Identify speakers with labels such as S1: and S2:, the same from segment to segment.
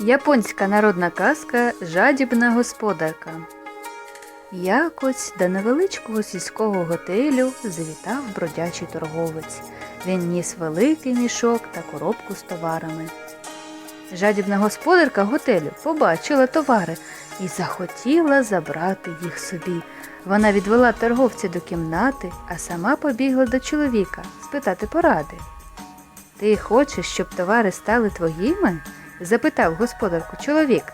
S1: Японська народна казка Жадібна господарка. Якось до невеличкого сільського готелю завітав бродячий торговець. Він ніс великий мішок та коробку з товарами. Жадібна господарка готелю побачила товари і захотіла забрати їх собі. Вона відвела торговця до кімнати, а сама побігла до чоловіка спитати поради. Ти хочеш, щоб товари стали твоїми? Запитав господарку чоловік.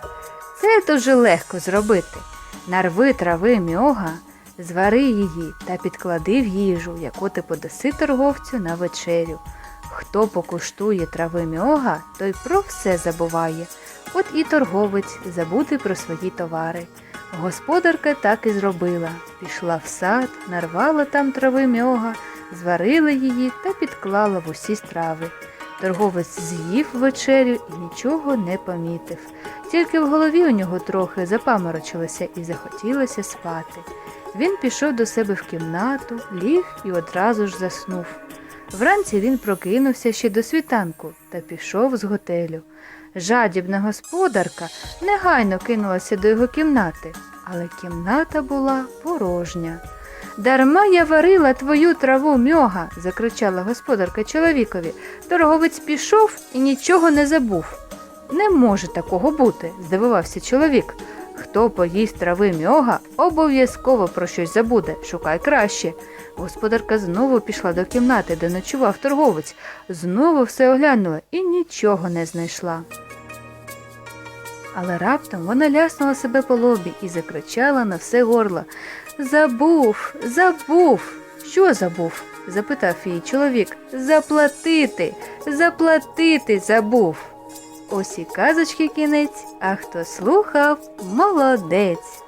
S1: Це дуже легко зробити. Нарви трави мьога, звари її та підклади в їжу, яку ти подаси торговцю на вечерю. Хто покуштує трави мьога, той про все забуває. От і торговець забути про свої товари. Господарка так і зробила. Пішла в сад, нарвала там трави мьога, зварила її та підклала в усі страви. Торговець з'їв вечерю і нічого не помітив. Тільки в голові у нього трохи запаморочилося і захотілося спати. Він пішов до себе в кімнату, ліг і одразу ж заснув. Вранці він прокинувся ще до світанку та пішов з готелю. Жадібна господарка негайно кинулася до його кімнати, але кімната була порожня. Дарма я варила твою траву мьога, закричала господарка чоловікові. Торговець пішов і нічого не забув. Не може такого бути, здивувався чоловік. Хто поїсть трави мьога, обов'язково про щось забуде, шукай краще. Господарка знову пішла до кімнати, де ночував торговець, знову все оглянула і нічого не знайшла. Але раптом вона ляснула себе по лобі і закричала на все горло. Забув, забув. Що забув? запитав її чоловік. Заплатити, заплатити забув. Ось і казочки кінець, а хто слухав, молодець.